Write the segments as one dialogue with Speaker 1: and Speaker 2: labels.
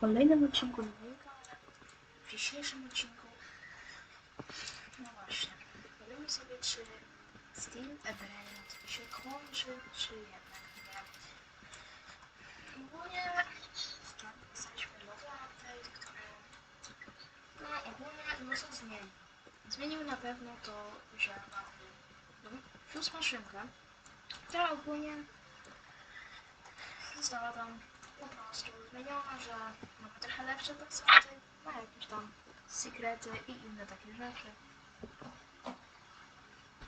Speaker 1: kolejnym odcinku Dwójka. W dzisiejszym odcinku no właśnie, powiemy sobie czy Steam Event się kończy, czy jednak nie. Ogólnie update, który no ogólnie dużo zmienił. Zmienił na pewno to, że mamy plus maszynkę, która ogólnie została tam po prostu zmieniona, że mamy trochę lepsze pacjenty, ma jakieś tam sekrety i inne takie rzeczy.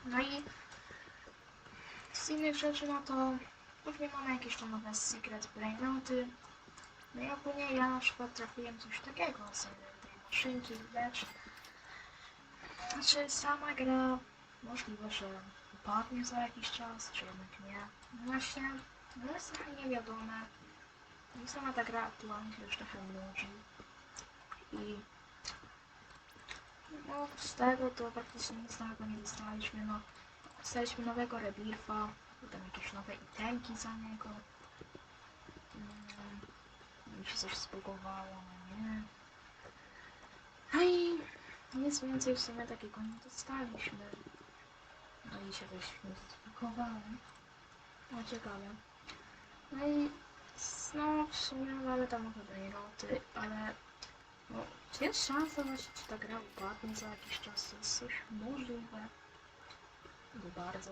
Speaker 1: No i z innych rzeczy, no to później mamy jakieś tam nowe secret brainoty. No i ogólnie ja na przykład trafiłem coś takiego z tej maszynki, lecz znaczy sama gra możliwe, że upadnie za jakiś czas, czy jednak nie. No Właśnie, no jest trochę niewiadome. No sama ta gra aktualnie się już trochę nudzi. I no z tego to praktycznie nic nowego nie dostaliśmy. No, dostaliśmy nowego rebirfa, potem jakieś nowe itemki za niego. Mm, mi się coś zbugowało, no nie. No i nic więcej w sumie takiego nie dostaliśmy. No i się coś zbugowało. No ciekawe. No i no w sumie mamy tam nowe brainoty, ale no, jest szansa właśnie, czy ta gra upadnie za jakiś czas? To jest coś możliwe. Bo bardzo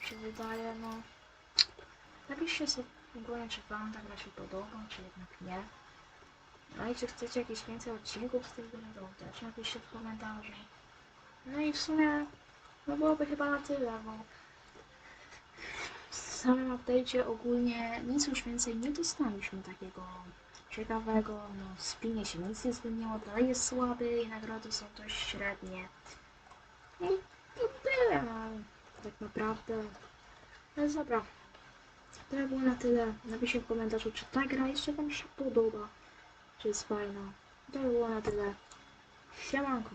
Speaker 1: się wydaje, no. Napiszcie sobie ogólnie, czy wam ta gra się podoba, czy jednak nie. No i czy chcecie jakieś więcej odcinków z tej gry, to też napiszcie w komentarzu. No i w sumie, no byłoby chyba na tyle, bo samym update'cie ogólnie nic już więcej nie dostaliśmy takiego ciekawego. No, spinie się nic nie zmieniło, dalej jest słaby i nagrody są dość średnie. No i to tyle, no, tak naprawdę. No więc dobra, to było na tyle. Napiszcie w komentarzu, czy ta gra jeszcze Wam się podoba, czy jest fajna. To było na tyle. Siemanko.